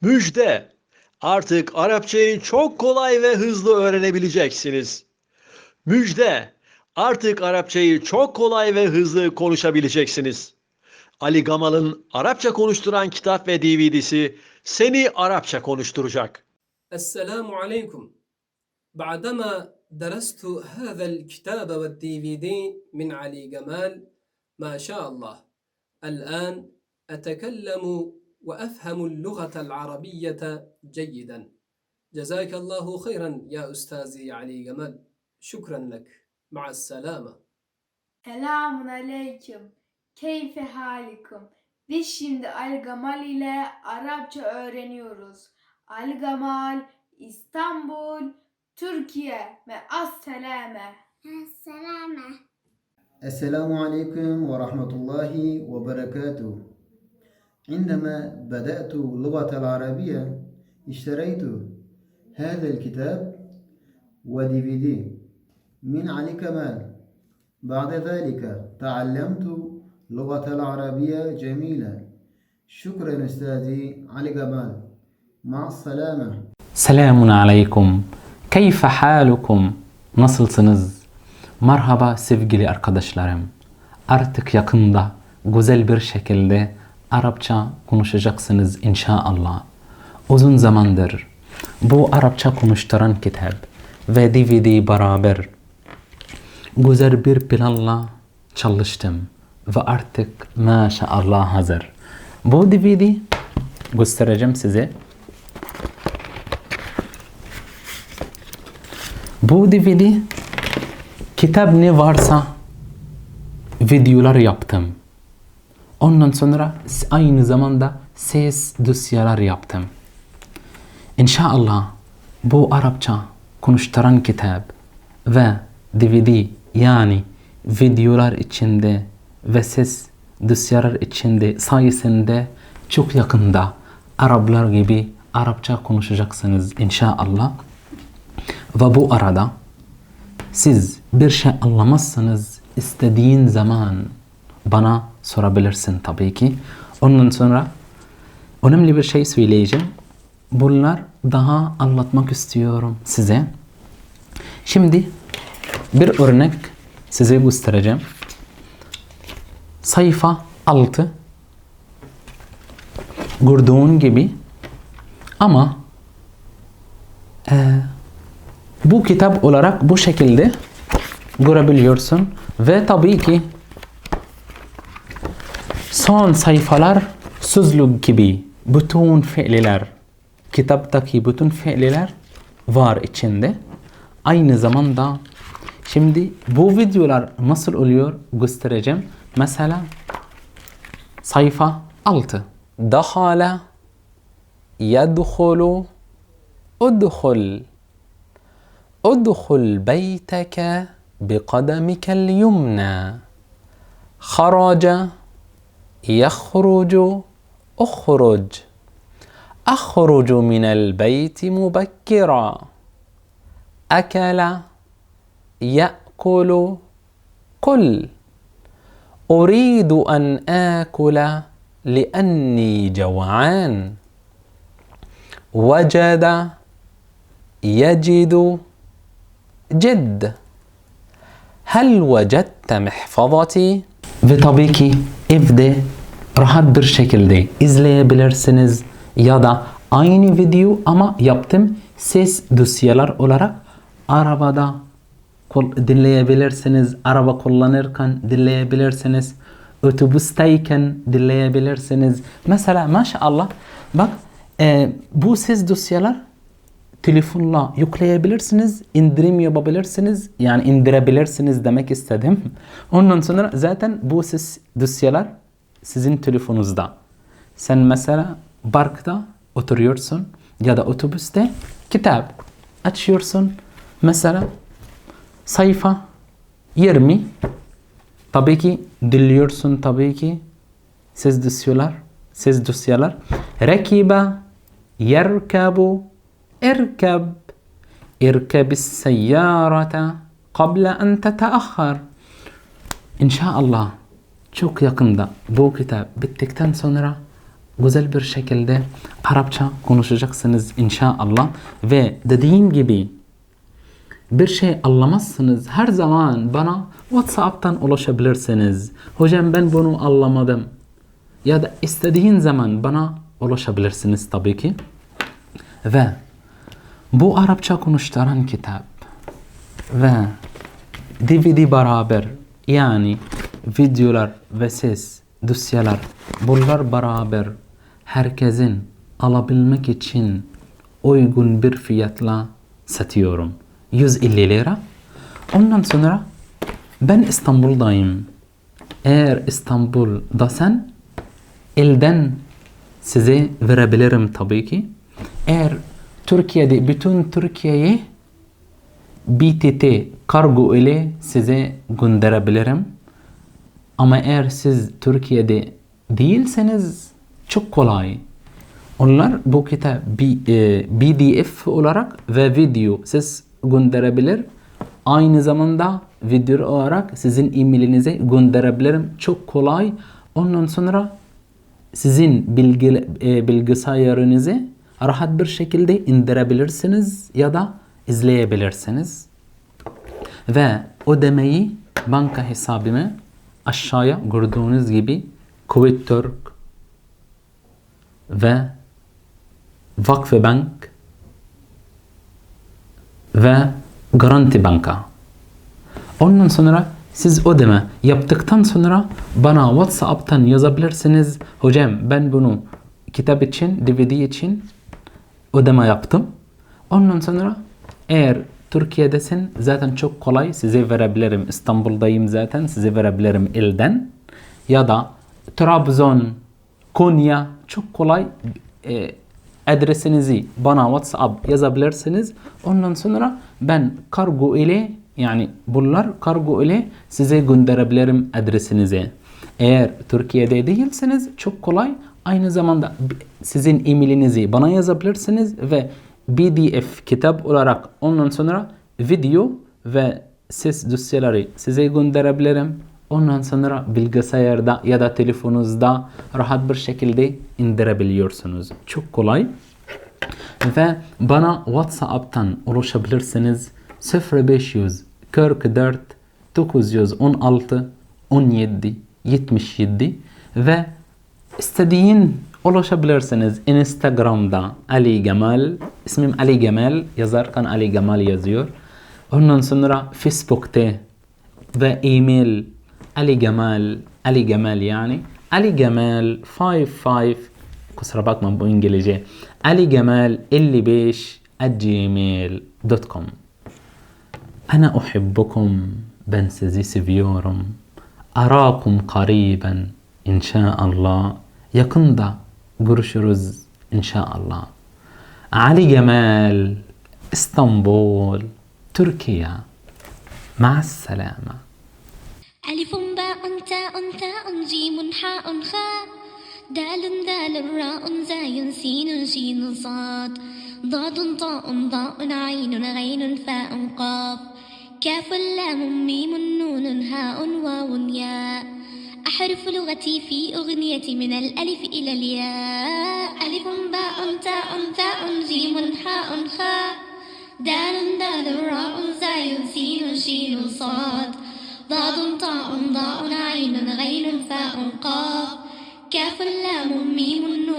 Müjde! Artık Arapçayı çok kolay ve hızlı öğrenebileceksiniz. Müjde! Artık Arapçayı çok kolay ve hızlı konuşabileceksiniz. Ali Gamal'ın Arapça konuşturan kitap ve DVD'si seni Arapça konuşturacak. السلام عليكم بعدما درست هذا الكتاب والدي في دي من علي جمال ما شاء الله الآن أتكلم وأفهم اللغة العربية جيدا جزاك الله خيرا يا أستاذي علي جمال شكرا لك مع السلامة Selamun aleyküm. Keyfe halikum. Biz şimdi Ali Gamal ile Arapça öğreniyoruz. Ali Gamal, İstanbul, Türkiye ve Asselame. السلامة السلام عليكم ورحمة الله وبركاته عندما بدأت اللغة العربية اشتريت هذا الكتاب ودي في دي من علي كمال بعد ذلك تعلمت لغة العربية جميلة شكرا أستاذي علي كمال مع السلامة Selamun aleyküm. Keyfe halukum? Nasılsınız? Merhaba sevgili arkadaşlarım. Artık yakında güzel bir şekilde Arapça konuşacaksınız inşallah. Uzun zamandır bu Arapça konuşturan kitap ve DVD beraber güzel bir planla çalıştım ve artık maşallah hazır. Bu DVD göstereceğim size. Bu DVD kitap ne varsa videolar yaptım. Ondan sonra aynı zamanda ses dosyalar yaptım. İnşallah bu Arapça konuşturan kitap ve DVD yani videolar içinde ve ses dosyalar içinde sayesinde çok yakında Araplar gibi Arapça konuşacaksınız inşallah. Ve bu arada siz bir şey anlamazsanız istediğin zaman bana sorabilirsin tabii ki. Ondan sonra önemli bir şey söyleyeceğim. Bunlar daha anlatmak istiyorum size. Şimdi bir örnek size göstereceğim. Sayfa 6 gördüğün gibi ama eee bu kitap olarak bu şekilde görebiliyorsun ve tabii ki son sayfalar sözlük gibi bütün fiiller, kitaptaki bütün fiiller var içinde. Aynı zamanda şimdi bu videolar nasıl oluyor göstereceğim. Mesela sayfa 6. Dahala yedhulu udhul udhul beyteke biqadamike l-yumna kharaca يخرج أخرج. أخرج من البيت مبكرا. أكل يأكل كل أريد أن آكل لأني جوعان. وجد يجد جد. هل وجدت محفظتي؟ Tabii ki evde rahat bir şekilde izleyebilirsiniz ya da aynı video ama yaptım ses dosyalar olarak arabada dinleyebilirsiniz araba kullanırken dinleyebilirsiniz otobüsteyken dinleyebilirsiniz mesela maşallah bak e, bu ses dosyalar telefonla yükleyebilirsiniz, indirim yapabilirsiniz. Yani indirebilirsiniz demek istedim. Ondan sonra zaten bu ses dosyalar sizin telefonunuzda. Sen mesela parkta oturuyorsun ya da otobüste kitap açıyorsun. Mesela sayfa 20 tabii ki dinliyorsun tabii ki ses dosyalar ses dosyalar rakiba yerkabu اركب اركب السيارة قبل أن تتأخر İnşallah çok yakında bu kitap bittikten sonra güzel bir şekilde Arapça konuşacaksınız inşallah ve dediğim gibi bir şey anlamazsınız her zaman bana WhatsApp'tan ulaşabilirsiniz. Hocam ben bunu anlamadım. Ya da istediğin zaman bana ulaşabilirsiniz tabii ki. Ve bu Arapça konuşturan kitap ve DVD beraber yani videolar ve ses, dosyalar bunlar beraber herkesin alabilmek için uygun bir fiyatla satıyorum. 150 lira. Ondan sonra ben İstanbul'dayım. Eğer İstanbul'dasan elden size verebilirim tabii ki. Eğer Türkiye'de bütün Türkiye'ye BTT kargo ile size gönderebilirim. Ama eğer siz Türkiye'de değilseniz çok kolay. Onlar bu kitap e, PDF olarak ve video ses gönderebilir. Aynı zamanda video olarak sizin e-mailinize gönderebilirim. Çok kolay. Ondan sonra sizin bilgi, e, bilgisayarınızı rahat bir şekilde indirebilirsiniz ya da izleyebilirsiniz. Ve ödemeyi banka hesabıma aşağıya gördüğünüz gibi Kuveyt Türk ve Vakfı Bank ve Garanti Banka. Ondan sonra siz ödeme yaptıktan sonra bana WhatsApp'tan yazabilirsiniz. Hocam ben bunu kitap için, DVD için ödeme yaptım. Ondan sonra eğer Türkiye'desin zaten çok kolay size verebilirim. İstanbul'dayım zaten size verebilirim elden. Ya da Trabzon, Konya çok kolay e, adresinizi bana WhatsApp yazabilirsiniz. Ondan sonra ben kargo ile yani bunlar kargo ile size gönderebilirim adresinize. Eğer Türkiye'de değilseniz çok kolay. Aynı zamanda sizin e-mailinizi bana yazabilirsiniz ve PDF kitap olarak ondan sonra video ve ses dosyaları size gönderebilirim. Ondan sonra bilgisayarda ya da telefonunuzda rahat bir şekilde indirebiliyorsunuz. Çok kolay. Ve bana WhatsApp'tan ulaşabilirsiniz 0500 44 916 17 77 ve istediğin فولو شابلرسنز إنستغرام دا. علي جمال. اسمي علي جمال. يزار كان علي جمال يزور هنا نسنرا فيسبوك تي ذا ايميل علي جمال. علي جمال يعني. علي جمال 55 كسر باك من بوينجليجي علي جمال اللي بيش الجيميل دوت كوم أنا أحبكم. بنس زي سيفيورم. أراكم قريبا إن شاء الله. يكن ذا görüşürüz inşallah. Ali Gemal İstanbul Türkiye. مع السلامة. ألف باء تاء ثاء جيم حاء خاء. دال دال راء زاي سين شين صاد. ضاد طاء ضاء عين غين فاء قاف. كاف لام ميم نون هاء واو ياء. أحرف لغتي في أغنية من الألف إلى الياء. ألف باء تاء ثاء جيم حاء خاء دال دال راء زاي سين شين صاد. ضاد طاء ضاء عين غين فاء قاف. كاف لام ميم نون.